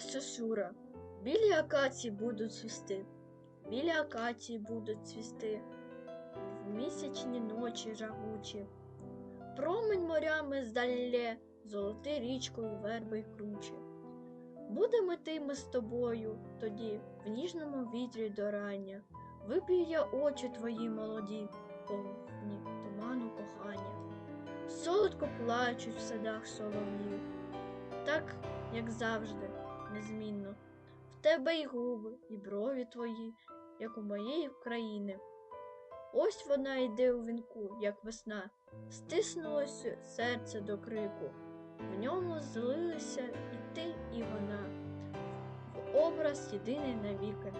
Сосюра, білі акації будуть цвісти, білі акації будуть цвісти, в місячні ночі жагучі. Промень морями здалє, золоти річкою верби й круче. Будемо йти ми з тобою тоді, в ніжному вітрі до рання. Вип'ю я очі твої молоді, повні туману кохання. Солодко плачуть в садах солов'їв, так, як завжди, незмінно. В тебе й губи, і брові твої, як у моєї країни. Ось вона йде у вінку, як весна, стиснулося серце до крику. В ньому злилися і ти, і вона, в образ єдиний навіки.